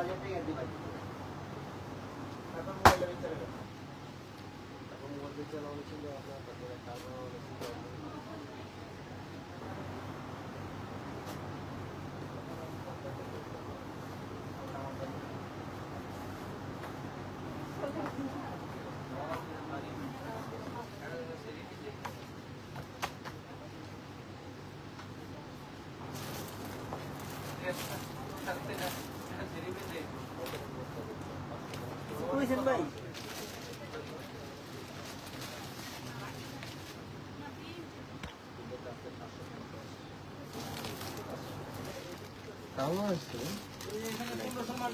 বুঝছেন ভাই তাও আছে হাতের মালটা বুঝতেছি না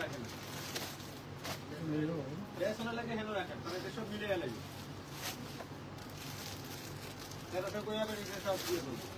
আশিক শরীফটা ডাকতো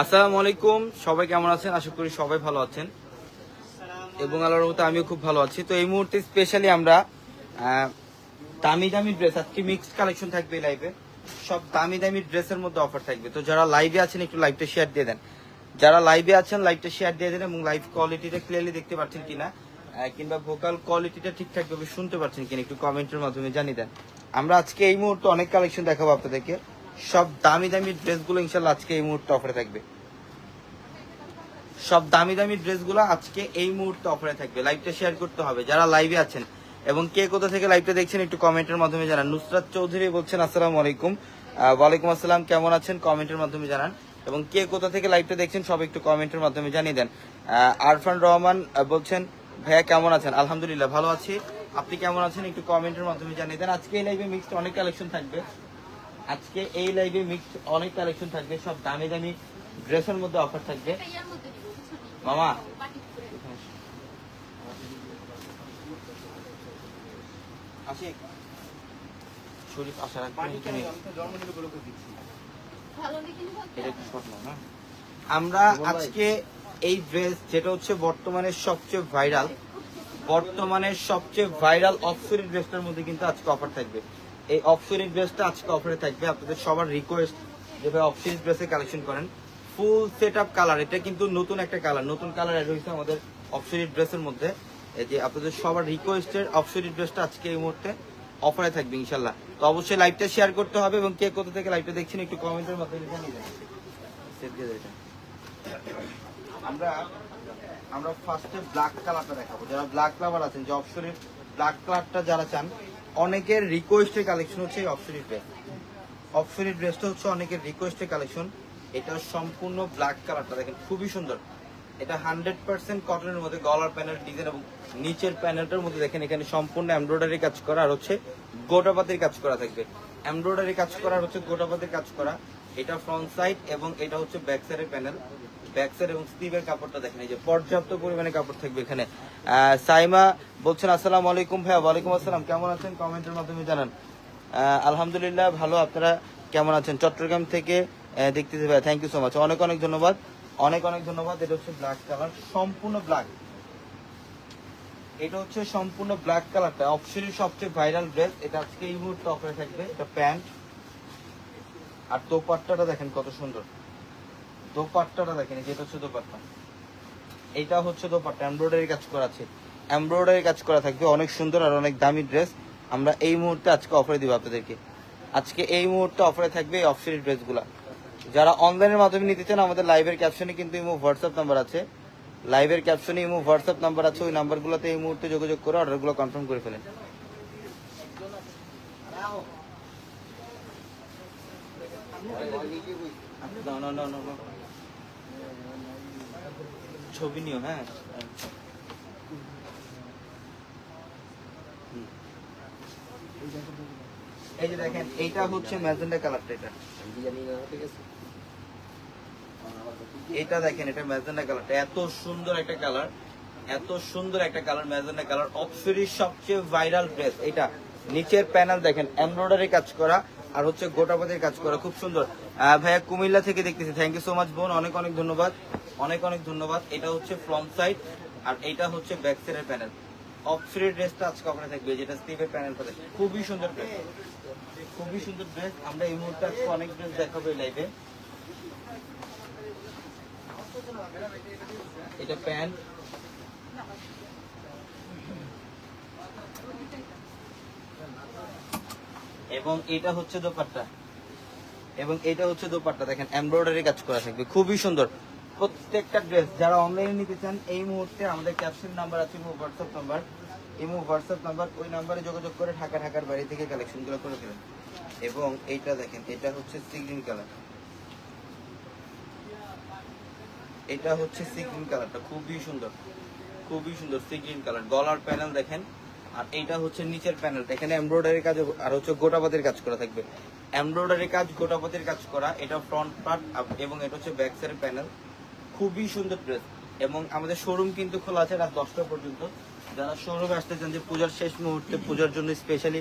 আসসালামু আলাইকুম, সবাই কেমন আছেন? আশা করি সবাই ভালো আছেন। এবং আল্লাহর মতো আমিও খুব ভালো আছি। তো এই মুহূর্তে স্পেশালি আমরা দামি দামি ড্রেস আজকে মিক্সড কালেকশন থাকবে লাইভে সব দামি দামি ড্রেসের মধ্যে অফার থাকবে। তো যারা লাইভে আছেন, একটু লাইভটা শেয়ার দিয়ে দেন। যারা লাইভে আছেন লাইভটা শেয়ার দিয়ে দেন এবং লাইভ কোয়ালিটিটা ক্লিয়ারলি দেখতে পাচ্ছেন কিনা কিংবা ভোকাল কোয়ালিটিটা ঠিকঠাক ভাবে শুনতে পাচ্ছেন কিনা একটু কমেন্টের মাধ্যমে জানিয়ে দেন। আমরা আজকে এই মুহূর্তে অনেক কালেকশন দেখাবো আপনাদেরকে। সব দামি দামি ড্রেসগুলো ইনশাল্লাহ আজকে এই মুহূর্তে অফারে থাকবে। সব দামি দামি ড্রেসগুলো আজকে এই মুহূর্তে অফারে থাকবে। লাইভটা শেয়ার করতে হবে। যারা লাইভে আছেন এবং কে কোথা থেকে লাইভটা দেখছেন একটু কমেন্টের মাধ্যমে জানান। নুসরাত চৌধুরী বলছেন, আসসালামু আলাইকুম। ওয়ালাইকুম আসসালাম, কেমন আছেন? কমেন্টের মাধ্যমে জানান। এবং কে কোথা থেকে লাইভটা দেখছেন সব একটু কমেন্টের মাধ্যমে জানিয়ে দেন। আরফান রহমান বলছেন, ভাইয়া কেমন আছেন? আলহামদুলিল্লাহ, ভালো আছি। আপনি কেমন আছেন? একটু কমেন্টের মাধ্যমে জানিয়ে দেন। আজকে এই লাইভে মিক্সড অনেক কালেকশন থাকবে। আজকে এই লাইভে মিক্সড অনেক কালেকশন থাকবে। সব দামি দামি ড্রেসের মধ্যে অফার থাকবে। মামা। আশিক শরীফ আসার আগে আমরা আজকে এই ড্রেস যেটা হচ্ছে বর্তমানে সবচেয়ে ভাইরাল বর্তমানে সবচেয়ে ভাইরাল অফসরি ড্রেসটার মধ্যে কিন্তু আজকে অফার থাকবে। এই অফসরি ড্রেসটা আজকে অফারে থাকবে। আপনাদের সবার রিকোয়েস্ট যেভাবে অফসরি ড্রেসে কালেকশন করেন। ফুল সেট আপ কালার এটা কিন্তু নতুন একটা কালার নতুন কালার অ্যাড হয়েছে আমাদের অফসরি ড্রেসের মধ্যে। এই যে আপনাদের সবার রিকোয়েস্টের অফসরি ড্রেসটা আজকে এই মুহূর্তে অফারে থাকবে, ইনশাল্লাহ। তো অবশ্যই লাইভটা শেয়ার করতে হবে এবং কে কোথা থেকে লাইভটা দেখছেন একটু কমেন্টের মাধ্যমে দাও এটা। আমরা আমরা ফার্স্টে ব্ল্যাক কালারটা দেখাবো। যারা ব্ল্যাক কালার আছেন, যে অপশনের ব্ল্যাক কালারটা যারা চান, অনেকের রিকোয়েস্টের কালেকশন হচ্ছে এই অপশনের ড্রেস অপশনের ড্রেসটা হচ্ছে অনেকের রিকোয়েস্টের কালেকশন এটা সম্পূর্ণ ব্ল্যাক কালারটা দেখেন, খুবই সুন্দর। এটা হান্ড্রেড পার্সেন্ট কটনের মধ্যে গলার প্যানেল ডিজাইন এবং নিচের প্যানেলটার মধ্যে দেখেন এখানে সম্পূর্ণ এমব্রয়ডারি কাজ করা আর হচ্ছে গোটাপাতির কাজ করা থাকবে। এমব্রয়ডারি কাজ করা আর হচ্ছে গোটাপাতির কাজ করা। এটা ফ্রন্ট সাইড এবং এটা হচ্ছে ব্যাক সাইডের প্যানেল ব্যাক সাইড এবং স্লিভের কাপড়টা দেখেন এই যে পর্যাপ্ত পরিমাণে কাপড় থাকবে এখানে। সাইমা বলছেন আসসালামু আলাইকুম ভাইয়া ওয়ালাইকুম আসসালাম। কেমন আছেন? কমেন্টের মাধ্যমে জানান। আলহামদুলিল্লাহ ভালো আপনারা কেমন আছেন? চট্টগ্রাম থেকে আহ, দেখতেছি ভাইয়া থ্যাংক ইউ সো মাচ অনেক অনেক ধন্যবাদ। অনেক অনেক ধন্যবাদ। এটা হচ্ছে ব্ল্যাক কালার সম্পূর্ণ ব্ল্যাক এটা হচ্ছে সম্পূর্ণ ব্ল্যাক কালারটা অপশনের সবচেয়ে ভাইরাল ড্রেস এটা আজকে এই মুহূর্তে অফারে থাকবে। এটা প্যান্ট আর দোপাট্টাটা দেখেন কত সুন্দর। দোপাট্টাটা দেখেন, এই যে এটা হচ্ছে দোপাট্টা। এটা হচ্ছে দোপাট্টা। এমব্রয়ডারি কাজ করা আছে। এমব্রয়ডারি কাজ করা থাকবে। অনেক সুন্দর আর অনেক দামি ড্রেস আমরা এই মুহূর্তে আজকে অফারে দিব আপনাদেরকে। আজকে এই মুহূর্তে অফারে থাকবে এই অফশনের ড্রেসগুলা যারা অনলাইনের মাধ্যমে নিতে চান, আমাদের লাইভের ক্যাপশনে কিন্তু ইমো হোয়াটসঅ্যাপ নাম্বার আছে। লাইভের ক্যাপশনে ইমো হোয়াটসঅ্যাপ নাম্বার আছে, ওই নাম্বারগুলোতে এই মুহূর্তে যোগাযোগ করে অর্ডারগুলো কনফার্ম করে ফেলেন। ছবি নিও হ্যাঁ। এই যে দেখেন, এইটা হচ্ছে ম্যাজেন্ডা কালারটা এটা। এটা দেখেন, এটা ম্যাজেন্ডা কালারটা এত সুন্দর একটা কালার এত সুন্দর একটা কালার ম্যাজেন্ডা কালার অপসরির সবচেয়ে ভাইরাল ড্রেস এটা। নিচের প্যানেল দেখেন এমব্রয়ডারি কাজ করা আর হচ্ছে গোটাপাতির কাজ করা, খুব সুন্দর। ভাইয়া, কুমিল্লা থেকে দেখতেছি। থ্যাংক ইউ সো মাচ বোন। অনেক অনেক ধন্যবাদ। অনেক অনেক ধন্যবাদ। এটা হচ্ছে ফ্রন্ট সাইড আর এটা হচ্ছে ব্যাক সাইডের প্যানেল অপসরির ড্রেসটা আজকে আপনার থাকবে যেটা স্টিভের প্যানেল পাবে খুবই সুন্দর ড্রেস খুবই সুন্দর ড্রেস আমরা এই মুহূর্তে আজকে অনেক ড্রেস দেখাবো এই লাইভে এটা প্যান্ট এবং এটা হচ্ছে দোপাট্টা। এবং এটা হচ্ছে দোপাট্টা। দেখেন এমব্রয়ডারি কাজ করা থাকবে। খুবই সুন্দর। প্রত্যেকটা ড্রেস যারা অনলাইনে নিতে চান, এই মুহূর্তে আমাদের ক্যাপশন নাম্বার আছে WhatsApp number imo WhatsApp number ওই নাম্বারে যোগাযোগ করে ঢাকা ঢাকার বাড়ি থেকে কালেকশনগুলো করে ফেলেন। এবং এইটা দেখেন, এটা হচ্ছে সি গ্রিন কালার এটা হচ্ছে সি গ্রিন কালারটা খুবই সুন্দর। খুবই সুন্দর সি গ্রিন কালার গলার প্যানেল দেখেন। আর এইটা হচ্ছে নিচের প্যানেল এখানে এমব্রয়ডারি কাজ আর হচ্ছে গোটাপাতির কাজ করা থাকবে। এমব্রয়ডারি কাজ গোটাপাতির কাজ করা, এটা ফ্রন্ট পার্ট এবং এটা হচ্ছে ব্যাক সাইড প্যানেল খুবই সুন্দর ড্রেস এবং আমাদের শোরুম কিন্তু খোলা আছে রাত দশটা পর্যন্ত। যারা শোরুমে আসতে চান যে পূজার শেষ মুহূর্তে, পূজার জন্য স্পেশালি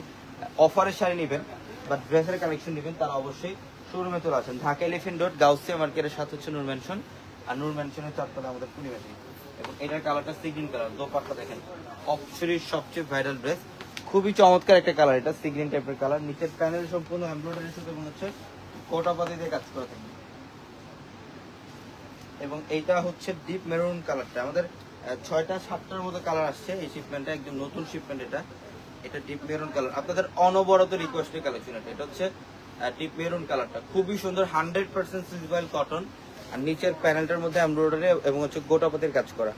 অফারের শাড়ি নেবেন বা ড্রেসের কালেকশন নেবেন, তারা অবশ্যই শোরুমে চলে আসেন। ঢাকা এলিফেন্ট রোড গাউসিয়া মার্কেটের সাথে হচ্ছে নূর ম্যানশন আর নূর ম্যানশনের চারতলা আমাদের পূর্ণিমাটি এবং এটার কালারটা সিগ্রিন কালার দোপাট্টা দেখেন। অপসরির সবচেয়ে ভাইরাল ড্রেস খুবই চমৎকার একটা কালার এটা, সিগ্রিন টাইপের কালার নিচের প্যানেল সম্পূর্ণ এমব্রয়ডারি সাথে মনে হচ্ছে কোটাপাতি দিয়ে কাজ করা থাকবে এবং এইটা হচ্ছে ডিপ মেরুন কালারটা আমাদের ছয়টা, সাতটার মতো কালার আসছে। এই শিপমেন্টটা একদম নতুন শিপমেন্ট এটা। এটা ডিপ মেরুন কালার আপনাদের অনবরত রিকোয়েস্টের কালেকশন এটা এটা হচ্ছে ডিপ মেরুন কালারটা খুবই সুন্দর হান্ড্রেড পার্সেন্ট সিজবাইল কটন আর নিচের প্যানেলটার মধ্যে এমব্রয়ডারি এবং হচ্ছে গোটাপাতির কাজ করা।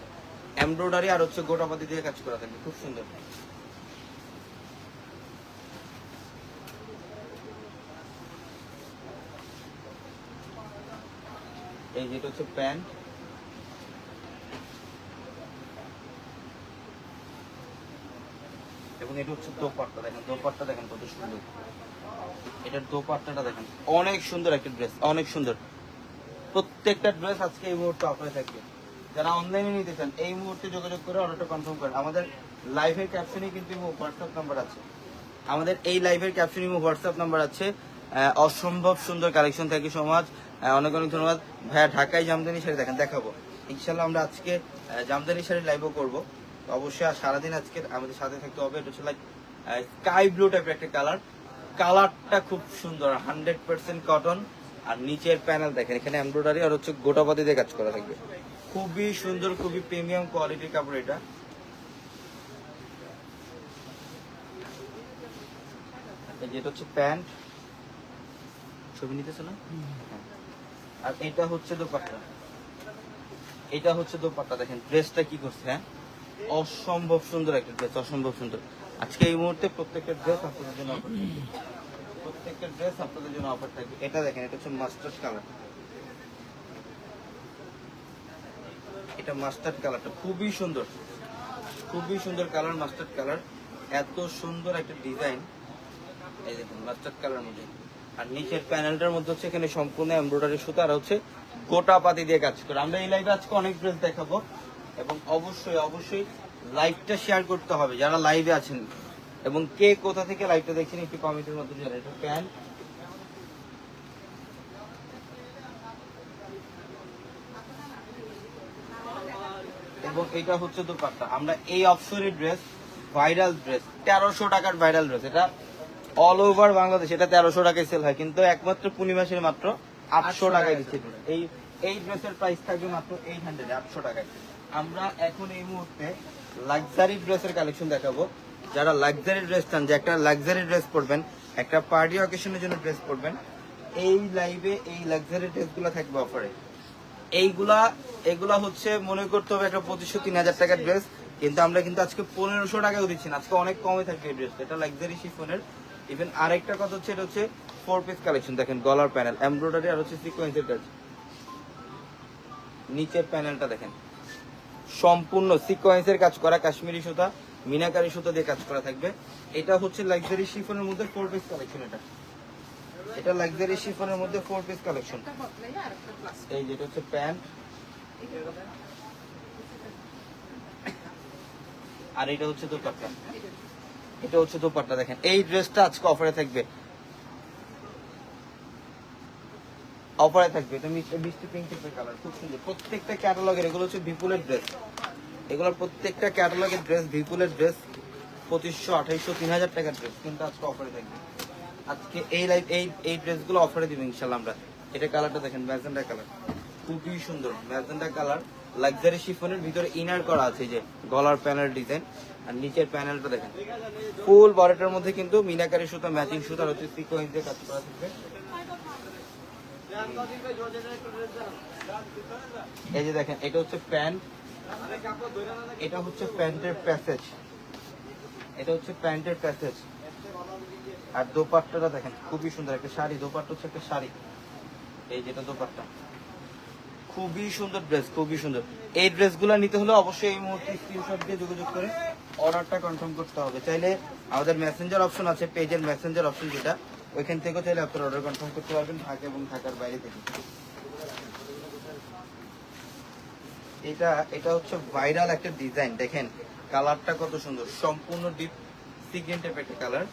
এমব্রয়ডারি আর হচ্ছে গোটাপাতি দিয়ে কাজ করা থাকবে খুব সুন্দর। এই যেটা হচ্ছে প্যান্ট। এবং এটা হচ্ছে দোপাট্টা, দেখেন দোপাট্টা দেখেন কত সুন্দর। এটার দোপাট্টাটা দেখেন, অনেক সুন্দর একটা ড্রেস, অনেক সুন্দর। প্রত্যেকটা ড্রেস আজকে এই মুহূর্তে অফারে থাকবে। যারা অনলাইনে নিতে চান, এই মুহূর্তে যোগাযোগ করে অর্ডারটা কনফার্ম করেন আমাদের লাইভের ক্যাপশনে কিন্তু হোয়াটসঅ্যাপ নাম্বার আছে। আমাদের এই লাইভের ক্যাপশনে হোয়াটসঅ্যাপ নাম্বার আছে। অসম্ভব সুন্দর কালেকশন থাকে সমাজ অনেক অনেক ধন্যবাদ। ভাইয়া, ঢাকায় জামদানি শাড়ি দেখেন, দেখাবো। ইনশাল্লাহ আমরা আজকে জামদানি শাড়ি লাইভও করব। অবশ্যই সারাদিন আজকে আমাদের সাথে থাকতে হবে। এটা হচ্ছে লাইক স্কাই ব্লু টাইপের একটা কালার কালারটা খুব সুন্দর হান্ড্রেড পার্সেন্ট কটন আর নিচের প্যানেল দেখেন, এখানে এমব্রয়ডারি আর হচ্ছে গোটাপাতি দিয়ে কাজ করা থাকবে। খুবই সুন্দর, খুবই প্রিমিয়াম কোয়ালিটির কাপড় এটা। যেটা হচ্ছে প্যান্ট। ছবি নিতেছে না হ্যাঁ। আর এটা হচ্ছে দোপাট্টা। এটা হচ্ছে দোপাট্টা। দেখেন ড্রেসটা কি করছে হ্যাঁ? অসম্ভব সুন্দর একটা ড্রেস অসম্ভব সুন্দর। আজকে এই মুহূর্তে প্রত্যেকটা ড্রেস আপনাদের জন্য প্রত্যেকটা ড্রেস আপনাদের জন্য অফার থাকবে। এটা দেখেন, এটা হচ্ছে মাস্টার্ড কালার এটা মাস্টার্ড কালারটা খুবই সুন্দর। খুবই সুন্দর কালার মাস্টার্ড কালার এত সুন্দর একটা ডিজাইন এই দেখুন মাস্টার্ড কালার মধ্যে। আর নিচের প্যানেলটার মধ্যে হচ্ছে এখানে সম্পূর্ণ এমব্রয়ডারি আর হচ্ছে গোটা পাতি দিয়ে কাজ করে। আমরা এই লাইভে আজকে অনেক ড্রেস দেখাবো। এবং অবশ্যই অবশ্যই লাইভটা শেয়ার করতে হবে। যারা লাইভে আছেন এবং কে কোথা থেকে লাইভটা দেখছেন একটু কমেন্টের মধ্যে জানান। এটা প্যান্ট এবং এটা হচ্ছে দোপাট্টা। আমরা এই অপশনের ড্রেস ভাইরাল ড্রেস তেরোশো টাকার ভাইরাল ড্রেস এটা অল ওভার বাংলাদেশ এটা তেরোশো টাকায় সেল হয়। কিন্তু একমাত্র পূর্ণিমাসের মাত্র আটশো টাকায় দিচ্ছে। এই এই ড্রেসের প্রাইস থাকবে মাত্র এইট হান্ড্রেড আটশো টাকায়। আমরা এখন এই মুহূর্তে লাক্সারি ড্রেসের কালেকশন দেখাবো। যারা লাক্সারি ড্রেস চান, যে একটা লাক্সারি ড্রেস পরবেন, একটা পার্টি অকেশনের জন্য ড্রেস পরবেন, এই লাইভে এই লাক্সারি ড্রেসগুলো থাকবে অফারে এইগুলা, এগুলা হচ্ছে মনে করতে হবে একটা পঁচিশশো, তিন হাজার টাকার ড্রেস কিন্তু আমরা কিন্তু আজকে পনেরোশো টাকাও দিচ্ছি না, আজকে অনেক কমে থাকবে এই ড্রেস এটা লাক্সারি শিফনের ইভেন আরেকটা কথা হচ্ছে, এটা হচ্ছে ফোর পিস কালেকশন দেখেন গলার প্যানেল এমব্রয়ডারি আর হচ্ছে সিকোয়েন্সের কাজ নিচের প্যানেলটা দেখেন। সম্পূর্ণ সিকোয়েন্সের কাজ করা কাশ্মীরি সুতা মিনাকারি সুতো দিয়ে কাজ করা থাকবে। এটা হচ্ছে লাক্সারি শিফনের মধ্যে ফোর পিস কালেকশন এটা। এটা লাক্সারি শিফনের মধ্যে ফোর পিস কালেকশন এই যেটা হচ্ছে প্যান্ট আর এটা হচ্ছে দোপাট্টা। এটা হচ্ছে দোপাট্টা দেখেন। এই ড্রেসটা আজকে অফারে থাকবে। অফারে থাকবে। এটা মিষ্টি পিঙ্ক টাইপের কালার খুব সুন্দর। প্রত্যেকটা ক্যাটালগের এগুলো হচ্ছে বিপুলের ড্রেস এগুলোর প্রত্যেকটা ক্যাটালগের ড্রেস বিপুলের ড্রেস পঁচিশশো, আঠাইশশো তিন হাজার টাকার ড্রেস কিন্তু আজকে অফারে থাকবে। আজকে এই লাইভ এই এই ড্রেসগুলো অফারে দিবে ইনশাল্লাহ আমরা। এটা কালারটা দেখেন, ম্যাজেন্ডা কালার খুবই সুন্দর, ম্যাজেন্ডা কালার লাক্সারি শিফনের ভিতরে ইনার করা আছে যে, গলার প্যানেল ডিজাইন আর নিচের প্যানেলটা দেখেন। ফুল বডিটার মধ্যে কিন্তু মিনাকারি সুতা ম্যাচিং সুতার হচ্ছে সিকোয়েন্স কাজ করা থাকবে। এই যে দেখেন, এটা হচ্ছে প্যান্ট এটা হচ্ছে প্যান্টের প্যাসেজ। এটা হচ্ছে প্যান্টের প্যাসেজ। আর দোপাট্টাটা দেখেন, খুবই সুন্দর একটা শাড়ি। দোপাট্টা হচ্ছে একটা শাড়ি। এই যেটা দোপাট্টা। খুবই সুন্দর ড্রেস, খুবই সুন্দর। এই ড্রেসগুলো নিতে হলে অবশ্যই এই মুহূর্তে স্ক্রিনশট দিয়ে যোগাযোগ করে অর্ডারটা কনফার্ম করতে হবে। চাইলে আমাদের মেসেঞ্জার অপশন আছে পেজের মেসেঞ্জার অপশন যেটা, ওইখান থেকেও চাইলে আপনার অর্ডার কনফার্ম করতে পারবেন ঢাকা এবং ঢাকার বাইরে থেকে। এটা এটা হচ্ছে ভাইরাল একটা ডিজাইন দেখেন। কালারটা কত সুন্দর, সম্পূর্ণ ডিপ সিগেন টাইপের একটা কালার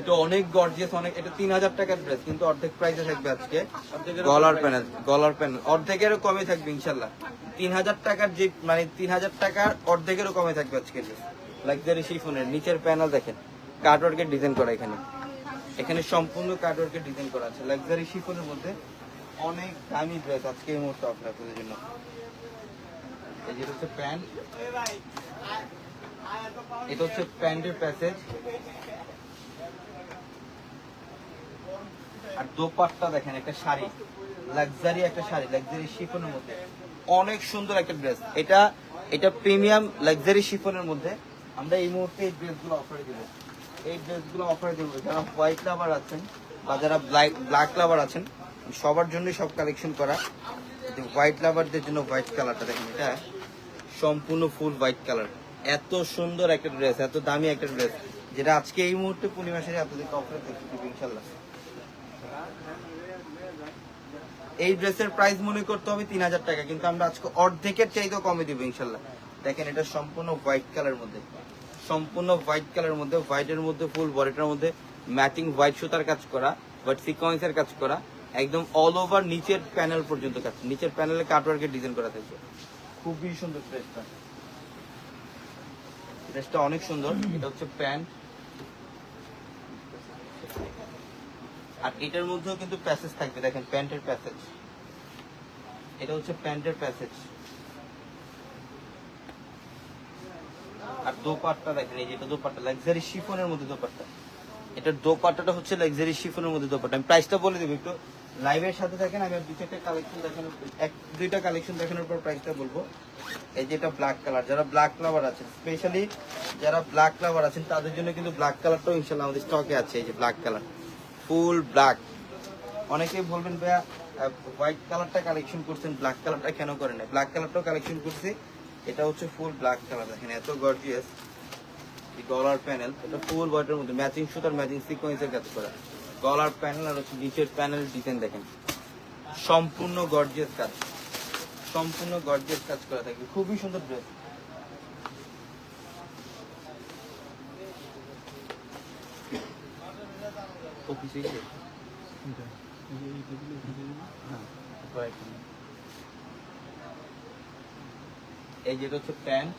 এটা অনেক গর্জিয়াস অনেক, এটা তিন হাজার টাকার ড্রেস কিন্তু অর্ধেক প্রাইসে থাকবে আজকে। গলার প্যানেল গলার প্যানেল অর্ধেকেরও কমে থাকবে ইনশাল্লাহ। তিন হাজার টাকার যে মানে তিন হাজার টাকার অর্ধেকেরও কমে থাকবে আজকে লাক্সারি শিফনের নিচের প্যানেল দেখেন কার্ডওয়ার্কের ডিজাইন করা এখানে। এখানে সম্পূর্ণ কার্ডওয়ার্কের ডিজাইন করা আছে। লাক্সারি শিফনের মধ্যে অনেক দামি ড্রেস আজকে এই মুহূর্তে অফার আপনাদের জন্য। প্যান্ট। এটা হচ্ছে প্যান্টের প্যাসেজ। আর দোপাট্টা দেখেন, একটা শাড়ি। লাক্সারি একটা শাড়ি লাক্সারি শিফনের মধ্যে। অনেক সুন্দর একটা ড্রেস। এটা এটা প্রিমিয়াম লাক্সারি শিফনের মধ্যে। আমরা এই মুহূর্তে এই ড্রেসগুলো অফারে দেবো। এই ড্রেসগুলো অফারে দেবো। যারা হোয়াইট লাভার আছেন বা যারা ব্ল্যাক ব্ল্যাক লাভার আছেন, সবার জন্যই সব কালেকশন করা। হোয়াইট লাভারদের জন্য হোয়াইট কালারটা দেখেন, এটা সম্পূর্ণ ফুল হোয়াইট কালার। এত সুন্দর একটা ড্রেস, এত দামি একটা ড্রেস, যেটা আজকে এই মুহূর্তে পূর্ণিমা সেরে আপনাদেরকে অফারে দেখতে ইনশাল্লাহ এই ড্রেসের প্রাইস মনে করতে হবে তিন হাজার টাকা, কিন্তু আমরা আজকে অর্ধেকের চাইতেও কমে দিব ইনশাল্লাহ দেখেন, এটা সম্পূর্ণ হোয়াইট কালার মধ্যে, সম্পূর্ণ হোয়াইট কালার মধ্যে, হোয়াইটের মধ্যে ফুল, বডিটার মধ্যে ম্যাচিং হোয়াইট সুতার কাজ করা বাট সিকোয়েন্সের কাজ করা, একদম অল ওভার নিচের প্যানেল পর্যন্ত কাজ, নিচের প্যানেলে কাটওয়ার্কের ডিজাইন করা থাকবে। খুবই সুন্দর ড্রেসটা ড্রেসটা অনেক সুন্দর, এটা হচ্ছে প্যান্ট। আর এটার মধ্যেও কিন্তু প্যাসেজ থাকবে, দেখেন, প্যান্টের প্যাসেজ এটা হচ্ছে প্যান্টের প্যাসেজ আর দোপাট্টা দেখেন, এই যে এটা দোপাট্টা লাক্সারি শিফনের মধ্যে দোপাট্টা। এটার দোপাট্টাটা হচ্ছে লাক্সারি শিফনের মধ্যে দোপাট্টা। আমি প্রাইসটা বলে দেবো একটু। লাইভের সাথে থাকেন আমি দুই চারটা কালেকশন দেখানোর এক, দুইটা কালেকশন দেখানোর পর প্রাইসটা বলব। এই যেটা ব্ল্যাক কালার যারা ব্ল্যাক লাভার আছেন স্পেশালি যারা ব্ল্যাক লাভার আছেন, তাদের জন্য কিন্তু ব্ল্যাক কালারটাও ইনশাল্লাহ আমাদের স্টকে আছে, এই যে ব্ল্যাক কালার ফুল ব্ল্যাক অনেকেই বলবেন, ভাইয়া হোয়াইট কালারটা কালেকশন করছেন ব্ল্যাক কালারটা কেন করেন ব্ল্যাক কালারটাও কালেকশন করছি। এটা হচ্ছে ফুল ব্ল্যাক কালার দেখেন, এত গর্জিয়াস গলার প্যানেল এটা ফুল বডির মধ্যে ম্যাচিং সুতার ম্যাচিং সিকোয়েন্সের কাজ করা। গলার প্যানেল আর হচ্ছে নিচের প্যানেল ডিজাইন দেখেন। সম্পূর্ণ গর্জিয়াস কাজ। সম্পূর্ণ গর্জিয়াস কাজ করা থাকে। খুবই সুন্দর ড্রেস। এই যেটা হচ্ছে প্যান্ট।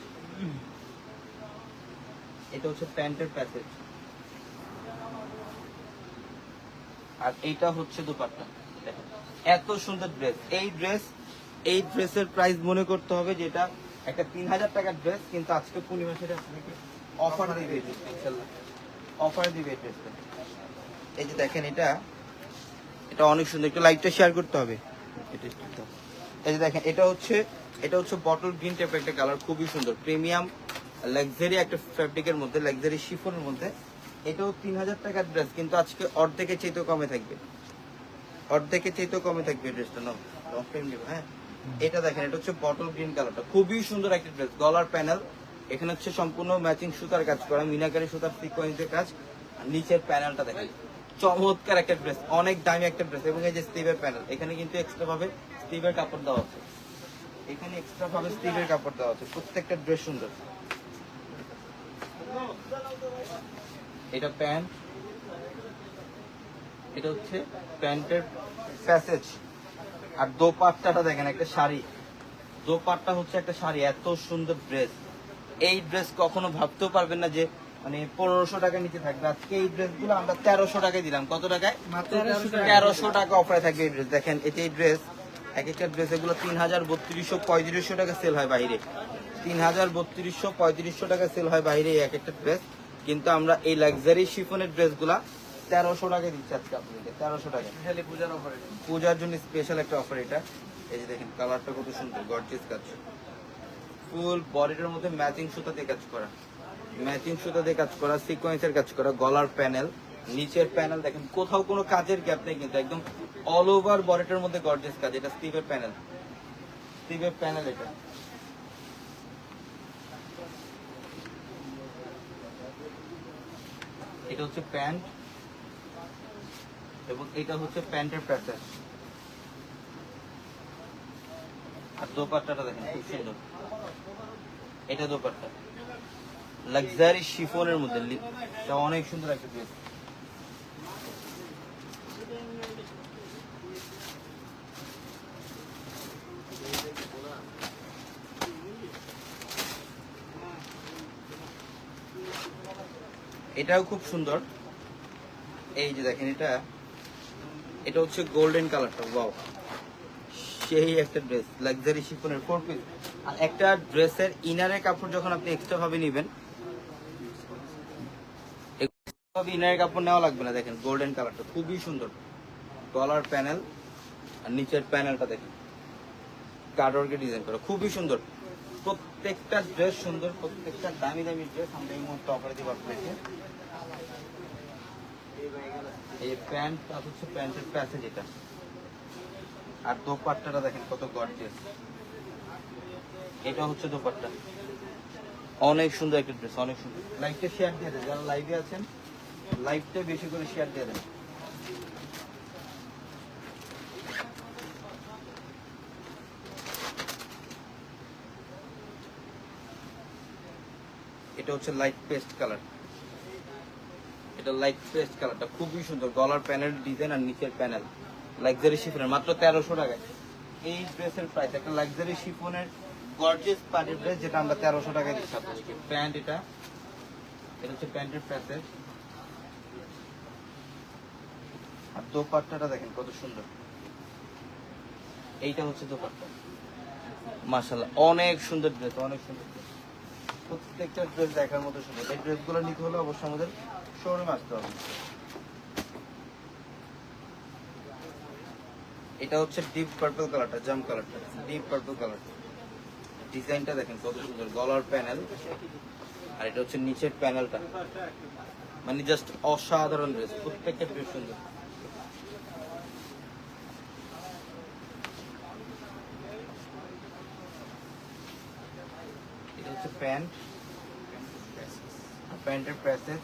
এটা হচ্ছে প্যান্টের প্যাসেজ আর এইটা হচ্ছে দুপাট্টা। এত সুন্দর ড্রেস এই ড্রেস এই ড্রেসের প্রাইস মনে করতে হবে যেটা একটা তিন হাজার টাকার ড্রেস কিন্তু আজকে পূর্ণিমা সেটা আপনাকে অফার দিবে ইনশাল্লাহ। অফার দিবে এই ড্রেসটা এই যে দেখেন এটা এটা অনেক সুন্দর। একটু লাইটটা শেয়ার করতে হবে। এই যে দেখেন, এটা হচ্ছে এটা হচ্ছে বটল গ্রিন টাইপের একটা কালার খুবই সুন্দর। প্রিমিয়াম লাক্সারি একটা ফ্যাব্রিকের মধ্যে লাক্সারি শিফনের মধ্যে এটাও তিন হাজার টাকার ড্রেস কিন্তু আজকে অর্ধেকের চাইতেও কমে থাকবে। অর্ধেকের চাইতেও কমে থাকবে ড্রেসটা নাও হ্যাঁ? এটা দেখেন, এটা হচ্ছে বটল গ্রিন কালারটা খুবই সুন্দর একটা ড্রেস গলার প্যানেল এখানে হচ্ছে সম্পূর্ণ ম্যাচিং সুতার কাজ করা, মিনাকারি সুতার সিকোয়েন্সের কাজ নিচের প্যানেলটা দেখেন, চমৎকার একটা ড্রেস অনেক দামি একটা ড্রেস এবং এই যে স্টিভের প্যানেল এখানে কিন্তু এক্সট্রা ভাবে স্টিভের কাপড় দেওয়া আছে। এখানে এক্সট্রা ভাবে স্টিভের কাপড় দেওয়া আছে, প্রত্যেকটা ড্রেস সুন্দর। এটা প্যান্ট এটা হচ্ছে প্যান্টের প্যাসেজ। আর দোপাট্টাটা দেখেন একটা শাড়ি। দোপাট্টা হচ্ছে একটা শাড়ি এত সুন্দর ড্রেস। এই ড্রেস কখনো ভাবতেও পারবেন না যে মানে পনেরোশো টাকা নিচে থাকবে। আজকে এই ড্রেসগুলো আমরা তেরোশো টাকায় দিলাম। কত টাকায়? মাত্র তেরোশো টাকা। অফারে থাকবে এই ড্রেস। দেখেন এটা এই ড্রেস এক একটা ড্রেস এগুলো তিন হাজার বত্রিশশো পঁয়ত্রিশশো টাকা সেল হয় বাইরে। তিন হাজার বত্রিশশো পঁয়ত্রিশশো টাকা সেল হয় বাইরে এক একটা ড্রেস। কিন্তু আমরা এই লাক্সারি শিফনের ড্রেসগুলা তেরোশো টাকা দিচ্ছি আজকে আপনাদের তেরোশো টাকা পূজার অফারে পূজার জন্য স্পেশাল একটা অফার এটা। এই যে দেখেন কালারটা কত সুন্দর গর্জিয়াস কাজ। ফুল বডিটার মধ্যে ম্যাচিং সুতা দিয়ে কাজ করা। ম্যাচিং সুতা দিয়ে কাজ করা সিকোয়েন্সের কাজ করা গলার প্যানেল নিচের প্যানেল দেখেন কোথাও কোনো কাজের গ্যাপ নেই কিন্তু একদম অল ওভার বডিটার মধ্যে গর্জিয়াস কাজ এটা স্টিভের প্যানেল স্টিভের প্যানেল এটা। এটা হচ্ছে প্যান্ট এবং এটা হচ্ছে প্যান্টের প্যাটার্ন। আর দোপাট্টাটা দেখেন, খুব সুন্দর। এটা দোপাট্টা। লাক্সারি শিফনের মধ্যে অনেক সুন্দর একটা ড্রেস এটাও খুব সুন্দর। এই যে দেখেন এটা এটা হচ্ছে গোল্ডেন কালারটা ওয়াও সেই একটা ড্রেস লাক্সারি শিফনের ফোর পিস আর একটা ড্রেসের ইনারের কাপড় যখন আপনি এক্সট্রা ভাবে নেবেন ইনারের কাপড় নেওয়া লাগবে না, দেখেন গোল্ডেন কালারটা খুবই সুন্দর। গলার প্যানেল আর নিচের প্যানেলটা দেখেন। কার্ডওয়ার্কে ডিজাইন করা, খুবই সুন্দর। প্রত্যেকটা ড্রেস সুন্দর, প্রত্যেকটা দামি দামি ড্রেস আমরা এই মুহূর্তে অফারে দিব আপনাকে এই প্যান্ট আর হচ্ছে প্যান্টের প্যাসেজ এটা। আর দোপাট্টাটা দেখেন কত গর্জিয়াস এটা হচ্ছে দোপাট্টা। অনেক সুন্দর একটা ড্রেস অনেক সুন্দর। লাইভটা শেয়ার দিয়ে দেন। যারা লাইভে আছেন লাইভটা বেশি করে শেয়ার দিয়ে দেন। এটা হচ্ছে লাইট পেস্ট কালার এটা লাইট পেস্ট কালারটা খুবই সুন্দর। গলার প্যানেল ডিজাইন আর নিচের প্যানেল লাক্সারি শিফনের মাত্র তেরোশো টাকায়। এই ড্রেসের প্রাইস একটা লাক্সারি শিফনের গর্জিয়াস পার্টির ড্রেস যেটা আমরা তেরোশো টাকায় দিচ্ছি আপনাদেরকে। প্যান্ট এটা। এটা হচ্ছে প্যান্টের প্যাসেজ আর দোপাট্টাটা দেখেন কত সুন্দর। এইটা হচ্ছে দোপাট্টা। মাশাল্লাহ অনেক সুন্দর ড্রেস অনেক সুন্দর। প্রত্যেকটা ড্রেস দেখার মতো সুন্দর। এই ড্রেসগুলো নিতে হলে অবশ্যই আমাদের শোরুমে আসতে হবে। এটা হচ্ছে ডিপ পার্পল কালারটা জাম কালারটা ডিপ পার্পল কালার ডিজাইনটা দেখেন কত সুন্দর, গলার প্যানেল আর এটা হচ্ছে নিচের প্যানেলটা মানে জাস্ট অসাধারণ ড্রেস প্রত্যেকটা ড্রেস সুন্দর। হচ্ছে প্যান্ট। প্যান্টের প্যাসেজ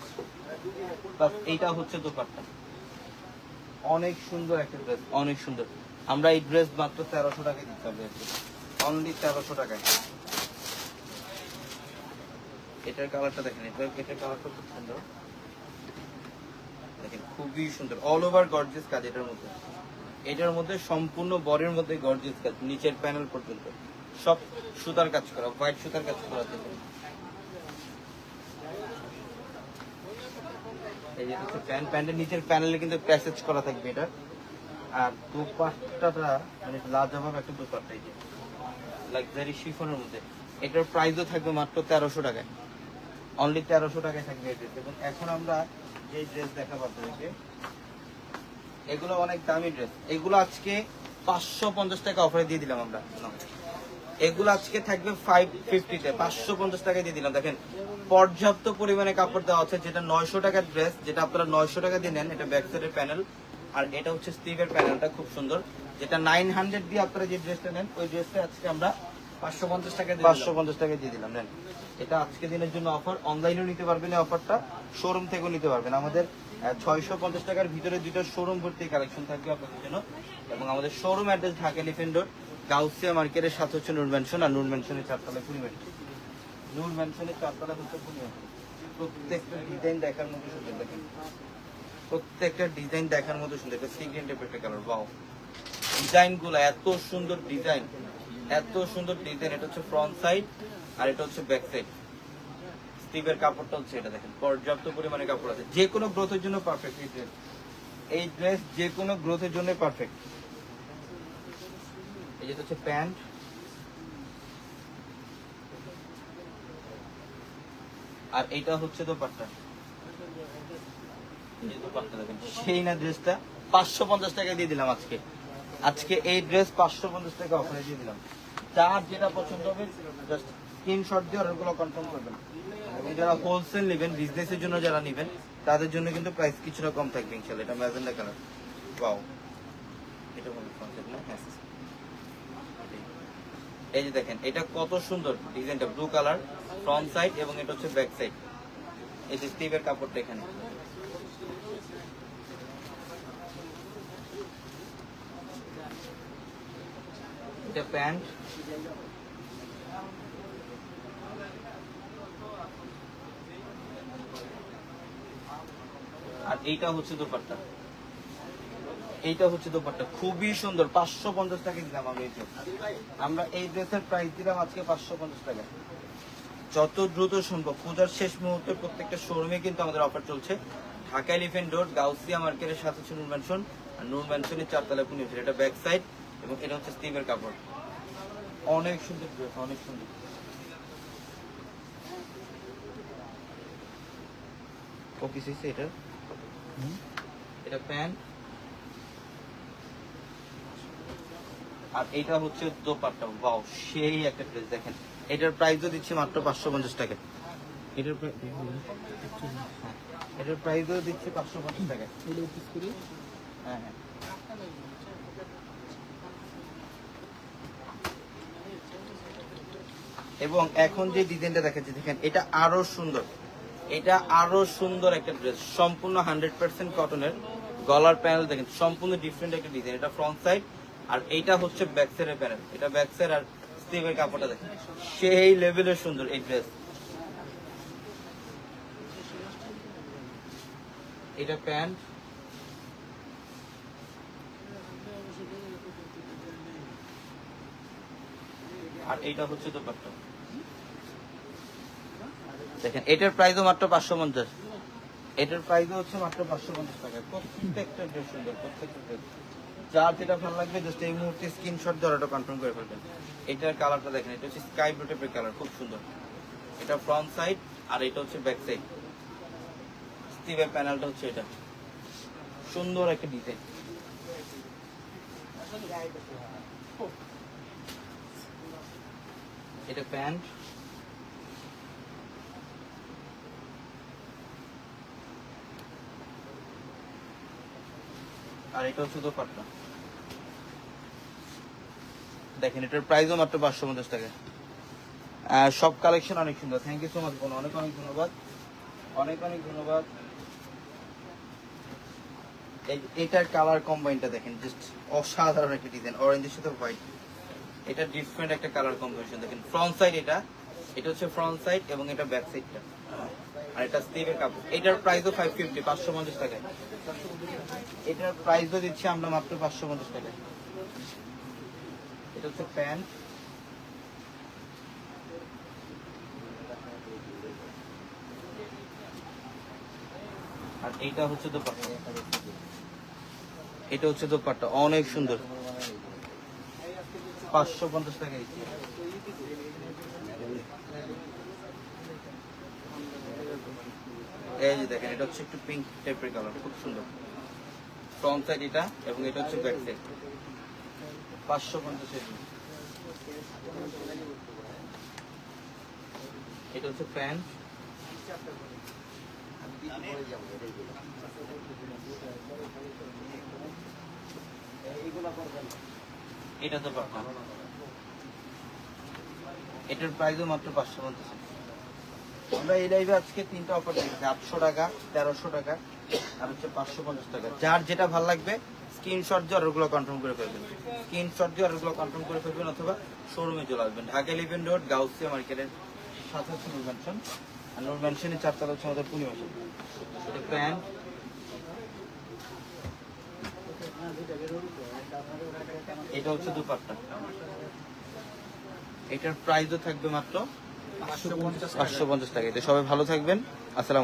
প্লাস এইটা হচ্ছে দোপাট্টা। অনেক সুন্দর একটা ড্রেস অনেক সুন্দর। আমরা এই ড্রেস মাত্র তেরোশো টাকায় দিতে হবে অনলি তেরোশো টাকায়। এটার কালারটা দেখেন। এটা এটার কালারটা খুব সুন্দর। দেখেন, খুবই সুন্দর। অল ওভার গর্জিয়াস কাজ এটার মধ্যে। এটার মধ্যে সম্পূর্ণ বডির মধ্যে গর্জিয়াস কাজ, নিচের প্যানেল পর্যন্ত। সব সুতার কাজ করা, হোয়াইট সুতার কাজ করা থাকে এই যে হচ্ছে প্যান্ট প্যান্টের নিচের প্যানেলে কিন্তু প্যাসেজ করা থাকবে এটা। আর দুপাট্টাটা মানে লাজবাব একটা দুপাট্টা এই যে লাক্সারি শিফনের মধ্যে। এটার প্রাইসও থাকবে মাত্র তেরোশো টাকায়। অনলি তেরোশো টাকায় থাকবে এই ড্রেস এবং এখন আমরা যে ড্রেস দেখাবো আপনাদেরকে, এগুলো অনেক দামি ড্রেস এগুলো আজকে পাঁচশো পঞ্চাশ টাকা অফারে দিয়ে দিলাম আমরা। এগুলো আজকে থাকবে ফাইভ ফিফটিতে পাঁচশো পঞ্চাশ টাকায় দিয়ে দিলাম। দেখেন পর্যাপ্ত পরিমাণে কাপড় দেওয়া আছে যেটা নয়শো টাকার ড্রেস যেটা আপনারা নয়শো টাকা দিয়ে নেন এটা ব্যাক সাইডের প্যানেল আর এটা হচ্ছে স্টিভের প্যানেলটা খুব সুন্দর। যেটা নাইন হান্ড্রেড দিয়ে আপনারা যে ড্রেসটা নেন ওই ড্রেসটা আজকে আমরা পাঁচশো পঞ্চাশ টাকা পাঁচশো পঞ্চাশ টাকা দিয়ে দিলাম নেন। এটা আজকে দিনের জন্য অফার অনলাইনেও নিতে পারবেন এই অফারটা শোরুম থেকেও নিতে পারবেন। আমাদের ছয়শো পঞ্চাশ টাকার ভিতরে দুটো শোরুম ভর্তি কালেকশন থাকবে আপনাদের জন্য। এবং আমাদের showroom address Dhaka Elephant Road Gausia মার্কেটের সাথে হচ্ছে নূর ম্যানশন আর নূর ম্যানশনের চারতলা কুড়ি নূর ম্যানশনের চারতলা হচ্ছে কুড়ি প্রত্যেকটা ডিজাইন দেখার মতো সুন্দর দেখেন। প্রত্যেকটা ডিজাইন দেখার মতো সুন্দর। এটা সিগ্রেন টাইপের কালার বাও ডিজাইনগুলো এত সুন্দর ডিজাইন এত সুন্দর ডিজাইন এটা হচ্ছে ফ্রন্ট সাইড আর এটা হচ্ছে ব্যাক সাইড স্টিভের কাপড়টা হচ্ছে এটা দেখেন। পর্যাপ্ত পরিমাণে কাপড় আছে। যে কোনো গ্রোথের জন্য পারফেক্ট এই ড্রেস এই ড্রেস যে কোনো গ্রোথের জন্য পারফেক্ট হচ্ছে প্যান্ট। আর এইটা হচ্ছে দোপাট্টা। সেই না ড্রেসটা পাঁচশো পঞ্চাশ টাকা দিয়ে দিলাম আজকে। আজকে এই ড্রেস পাঁচশো পঞ্চাশ টাকা অফারে দিয়ে দিলাম। যার যেটা পছন্দ হবে জাস্ট স্ক্রিনশট দিয়ে অর্ডারগুলো কনফার্ম করবেন। এবং যারা হোলসেল নেবেন বিজনেসের জন্য যারা নেবেন, তাদের জন্য কিন্তু প্রাইস কিছুটা কম থাকবে ইনশাল্লাহ এটা ম্যাজেন্ডা কালার পাও এটা বলি concept না। হ্যাঁ। এই যে দেখেন, এটা কত সুন্দর ডিজাইনটা ব্লু কালার ফ্রন্ট সাইড এবং এটা হচ্ছে ব্যাক সাইড এই যে স্টিভের কাপড়টা এখানে এটা প্যান্ট। আর এইটা হচ্ছে দোপাট্টা। এইটা হচ্ছে দোপাট্টা। খুবই সুন্দর, পাঁচশো পঞ্চাশ টাকা দিলাম আমরা এই। আমরা এই ড্রেসের প্রাইস দিলাম আজকে পাঁচশো পঞ্চাশ টাকা। যত দ্রুত সম্ভব পূজার শেষ মুহূর্তে প্রত্যেকটা শোরুমে কিন্তু আমাদের অফার চলছে। ঢাকা এলিফেন্ট রোড গাউসিয়া মার্কেটের সাথে হচ্ছে নূর ম্যানশন আর নূর ম্যানশনের চারতলা পুনে এটা ব্যাক সাইড এবং এটা হচ্ছে স্টিমের কাপড়। অনেক সুন্দর ড্রেস অনেক সুন্দর। ও পিস হয়েছে এটা? এটা প্যান্ট আর এটা হচ্ছে দোপাট্টা। বাও সেই একটা ড্রেস দেখেন। এটার প্রাইসও দিচ্ছি মাত্র পাঁচশো পঞ্চাশ টাকা। এটার প্রাইস এটার প্রাইসও দিচ্ছি পাঁচশো পঞ্চাশ টাকা। হ্যাঁ হ্যাঁ। এবং এখন যে ডিজাইনটা দেখাচ্ছি দেখেন এটা আরও সুন্দর। এটা আরও সুন্দর একটা ড্রেস সম্পূর্ণ হান্ড্রেড পার্সেন্ট কটনের গলার প্যানেল দেখেন সম্পূর্ণ ডিফারেন্ট একটা ডিজাইন এটা ফ্রন্ট সাইড আর এইটা হচ্ছে ব্যাক সাইডের প্যানেল এটা ব্যাক সাইড আর স্টিভের কাপড়টা দেখেন। সেই লেভেলের সুন্দর এই ড্রেস এটা প্যান্ট। আর এইটা হচ্ছে দোপাট্টা। দেখেন, এটার প্রাইসও মাত্র পাঁচশো পঞ্চাশ। এটার প্রাইসও হচ্ছে মাত্র পাঁচশো পঞ্চাশ টাকা প্রত্যেকটা ড্রেস সুন্দর, প্রত্যেকটা ড্রেস যার যেটা ভালো লাগবে জাস্ট এই মুহূর্তে স্ক্রিনশট অর্ডারটা কনফার্ম করে ফেলবেন। এটার কালারটা দেখেন, এটা হচ্ছে স্কাই ব্লু টাইপের কালার খুব সুন্দর। এটা ফ্রন্ট সাইড আর এটা হচ্ছে ব্যাক সাইড স্টিভের প্যানেলটা হচ্ছে এটা। সুন্দর একটা ডিজাইন এটা প্যান্ট আর এটা হচ্ছে দোপাট্টা। দেখেন, এটার প্রাইসও মাত্র পাঁচশো পঞ্চাশ টাকা। সব কালেকশন অনেক সুন্দর। থ্যাংক ইউ সো মাচ বোন। অনেক অনেক ধন্যবাদ। অনেক অনেক ধন্যবাদ। এটার কালার কম্বাইনটা দেখেন জাস্ট অসাধারণ একটা ডিজাইন অরেঞ্জের সাথে হোয়াইট এটা ডিফারেন্ট একটা কালার কম্বিনেশন দেখেন ফ্রন্ট সাইড এটা এটা হচ্ছে ফ্রন্ট সাইড এবং এটা ব্যাক সাইডটা আর এটা স্টিভের কাপড়। এটার প্রাইসও ফাইভ ফিফটি পাঁচশো পঞ্চাশ টাকায়। এটার প্রাইসও দিচ্ছি আমরা মাত্র পাঁচশো পঞ্চাশ টাকায়। এটা হচ্ছে প্যান্ট। আর এইটা হচ্ছে দোপাট্টা। এটা হচ্ছে দোপাট্টা। অনেক সুন্দর। পাঁচশো পঞ্চাশ টাকা এই। দেখেন, এটা হচ্ছে একটু পিঙ্ক টাইপের কালার খুব সুন্দর। ফ্রন্ট সাইড এটা এবং এটা হচ্ছে ব্যাক সাইড পাঁচশো পঞ্চাশ এটা হচ্ছে প্যান্ট এটা তো পারতাম এটার প্রাইসও মাত্র পাঁচশো পঞ্চাশ আমরা এই আজকে তিনটা অফার দিয়েছি আটশো টাকা, তেরোশো টাকা, আর হচ্ছে পাঁচশো পঞ্চাশ টাকা। যার যেটা ভালো লাগবে স্ক্রিনশট দিয়ে অর্ডারগুলো কনফার্ম করে ফেলবেন। স্ক্রিনশট দিয়ে অর্ডারগুলো কনফার্ম করে ফেলবেন অথবা শোরুমে চলে আসবেন। ঢাকা ইলেভেন রোড গাউসিয়া মার্কেটের সাথে হচ্ছে নূর ম্যানশন আর নূর ম্যানশনের চারতলা হচ্ছে আমাদের পূর্ণিমা এটা প্যান্ট। এটা হচ্ছে দুপাট্টা। এটার প্রাইসও থাকবে মাত্র পাঁচশো পঞ্চাশ টাকা। এটা সবাই ভালো থাকবেন। আসসালাম